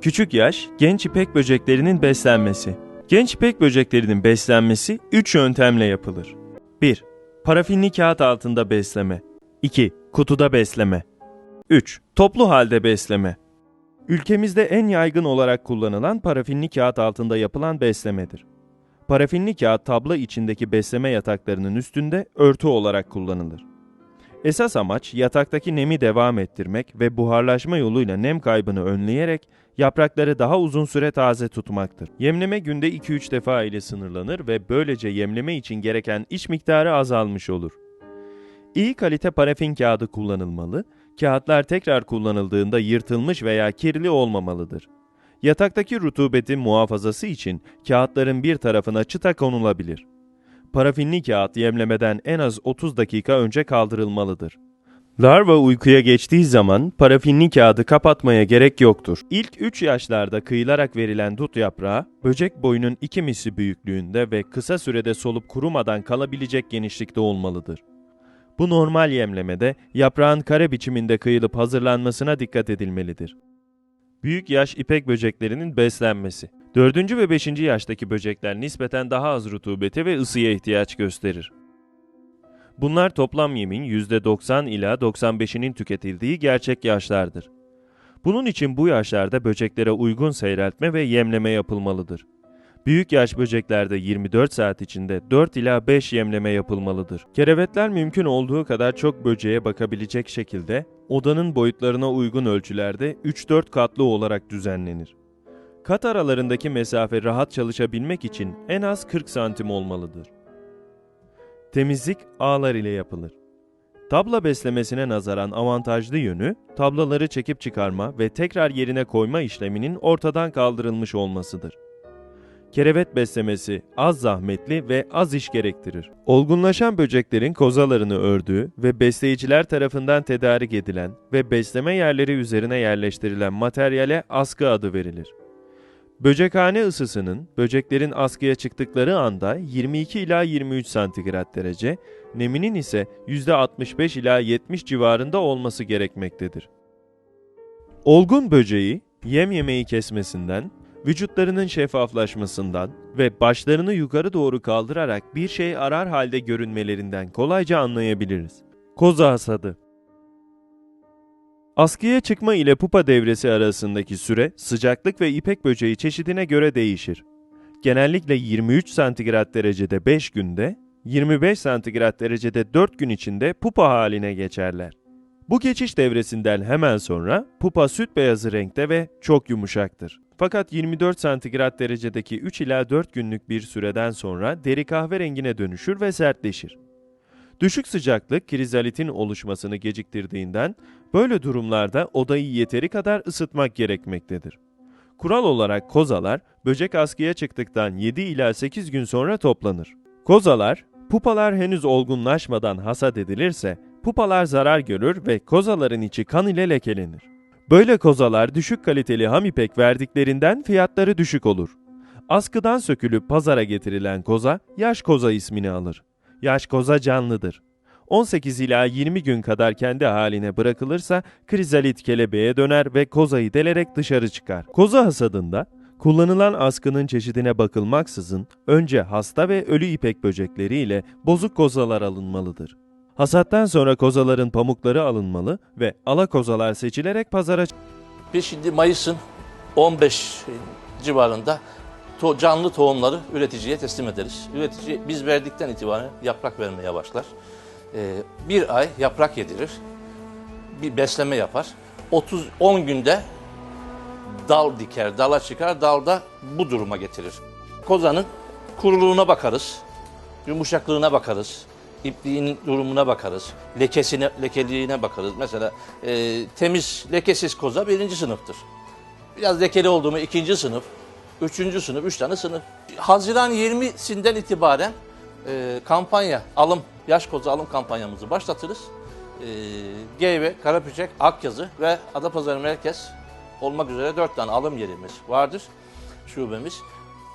Küçük yaş, genç ipek böceklerinin beslenmesi. Genç ipek böceklerinin beslenmesi 3 yöntemle yapılır. 1. Parafinli kağıt altında besleme. 2. Kutuda besleme. 3. Toplu halde besleme. Ülkemizde en yaygın olarak kullanılan parafinli kağıt altında yapılan beslemedir. Parafinli kağıt tablo içindeki besleme yataklarının üstünde örtü olarak kullanılır. Esas amaç yataktaki nemi devam ettirmek ve buharlaşma yoluyla nem kaybını önleyerek yaprakları daha uzun süre taze tutmaktır. Yemleme günde 2-3 defa ile sınırlanır ve böylece yemleme için gereken iç miktarı azalmış olur. İyi kalite parafin kağıdı kullanılmalı, kağıtlar tekrar kullanıldığında yırtılmış veya kirli olmamalıdır. Yataktaki rutubetin muhafazası için kağıtların bir tarafına çıta konulabilir. Parafinli kağıt yemlemeden en az 30 dakika önce kaldırılmalıdır. Larva uykuya geçtiği zaman parafinli kağıdı kapatmaya gerek yoktur. İlk 3 yaşlarda kıyılarak verilen dut yaprağı, böcek boyunun 2 misli büyüklüğünde ve kısa sürede solup kurumadan kalabilecek genişlikte olmalıdır. Bu normal yemlemede yaprağın kare biçiminde kıyılıp hazırlanmasına dikkat edilmelidir. Büyük yaş ipek böceklerinin beslenmesi. 4. ve 5. yaştaki böcekler nispeten daha az rutubete ve ısıya ihtiyaç gösterir. Bunlar toplam yemin %90 ila 95'inin tüketildiği gerçek yaşlardır. Bunun için bu yaşlarda böceklere uygun seyreltme ve yemleme yapılmalıdır. Büyük yaş böceklerde 24 saat içinde 4 ila 5 yemleme yapılmalıdır. Kerevetler mümkün olduğu kadar çok böceğe bakabilecek şekilde odanın boyutlarına uygun ölçülerde 3-4 katlı olarak düzenlenir. Kat aralarındaki mesafe rahat çalışabilmek için en az 40 santim olmalıdır. Temizlik ağlar ile yapılır. Tabla beslemesine nazaran avantajlı yönü, tablaları çekip çıkarma ve tekrar yerine koyma işleminin ortadan kaldırılmış olmasıdır. Kerevet beslemesi az zahmetli ve az iş gerektirir. Olgunlaşan böceklerin kozalarını ördüğü ve besleyiciler tarafından tedarik edilen ve besleme yerleri üzerine yerleştirilen materyale askı adı verilir. Böcekhane ısısının böceklerin askıya çıktıkları anda 22 ila 23 santigrat derece, neminin ise %65 ila 70 civarında olması gerekmektedir. Olgun böceği yem yemeği kesmesinden, vücutlarının şeffaflaşmasından ve başlarını yukarı doğru kaldırarak bir şey arar halde görünmelerinden kolayca anlayabiliriz. Koza hasadı Askıya çıkma ile pupa devresi arasındaki süre, sıcaklık ve ipek böceği çeşidine göre değişir. Genellikle 23 santigrat derecede 5 günde, 25 santigrat derecede 4 gün içinde pupa haline geçerler. Bu geçiş devresinden hemen sonra pupa süt beyazı renkte ve çok yumuşaktır. Fakat 24 santigrat derecedeki 3 ila 4 günlük bir süreden sonra deri kahverengine dönüşür ve sertleşir. Düşük sıcaklık krizalitin oluşmasını geciktirdiğinden böyle durumlarda odayı yeteri kadar ısıtmak gerekmektedir. Kural olarak kozalar böcek askıya çıktıktan 7 ila 8 gün sonra toplanır. Kozalar, pupalar henüz olgunlaşmadan hasat edilirse pupalar zarar görür ve kozaların içi kan ile lekelenir. Böyle kozalar düşük kaliteli ham ipek verdiklerinden fiyatları düşük olur. Askıdan sökülüp pazara getirilen koza yaş koza ismini alır. Yaş koza canlıdır. 18 ila 20 gün kadar kendi haline bırakılırsa krizalit kelebeğe döner ve kozayı delerek dışarı çıkar. Koza hasadında kullanılan askının çeşidine bakılmaksızın önce hasta ve ölü ipek böcekleri ile bozuk kozalar alınmalıdır. Hasattan sonra kozaların pamukları alınmalı ve ala kozalar seçilerek pazara Biz şimdi Mayıs'ın 15 civarında to- canlı tohumları üreticiye teslim ederiz. Üretici biz verdikten itibaren yaprak vermeye başlar. Ee, bir ay yaprak yedirir. Bir besleme yapar. 30 10 günde dal diker, dala çıkar, dalda bu duruma getirir. Kozanın kuruluğuna bakarız. Yumuşaklığına bakarız. ipliğinin durumuna bakarız. Lekesine, lekeliğine bakarız. Mesela e, temiz, lekesiz koza birinci sınıftır. Biraz lekeli olduğu mu ikinci sınıf, üçüncü sınıf, üç tane sınıf. Haziran 20'sinden itibaren e, kampanya, alım, yaş koza alım kampanyamızı başlatırız. E, Geyve, Karapüçek, Akyazı ve Adapazarı Merkez olmak üzere dört tane alım yerimiz vardır, şubemiz.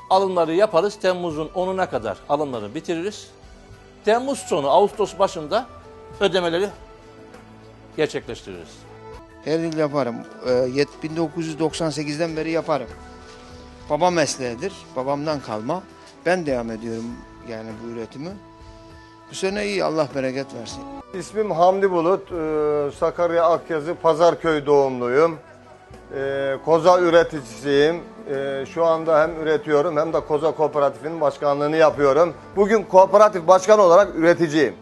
Alımları yaparız, Temmuz'un 10'una kadar alımları bitiririz. Temmuz sonu, Ağustos başında ödemeleri gerçekleştiririz. Her yıl yaparım. Ee, yet- 1998'den beri yaparım. Baba mesleğidir. Babamdan kalma. Ben devam ediyorum yani bu üretimi. Bu sene iyi Allah bereket versin. İsmim Hamdi Bulut. Ee, Sakarya Akyazı Pazarköy doğumluyum. Ee, Koza üreticisiyim. Ee, Şu anda hem üretiyorum hem de Koza Kooperatifinin başkanlığını yapıyorum. Bugün kooperatif başkan olarak üreticiyim.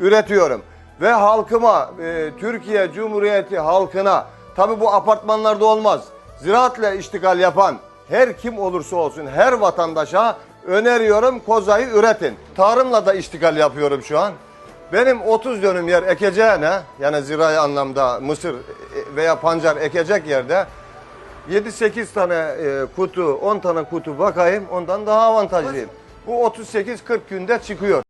Üretiyorum. Ve halkıma, e, Türkiye Cumhuriyeti halkına, tabi bu apartmanlarda olmaz. Ziraatla iştigal yapan her kim olursa olsun her vatandaşa öneriyorum kozayı üretin. Tarımla da iştigal yapıyorum şu an. Benim 30 dönüm yer ekeceğine yani zirai anlamda mısır veya pancar ekecek yerde 7-8 tane e, kutu 10 tane kutu bakayım ondan daha avantajlıyım. Bu 38-40 günde çıkıyor.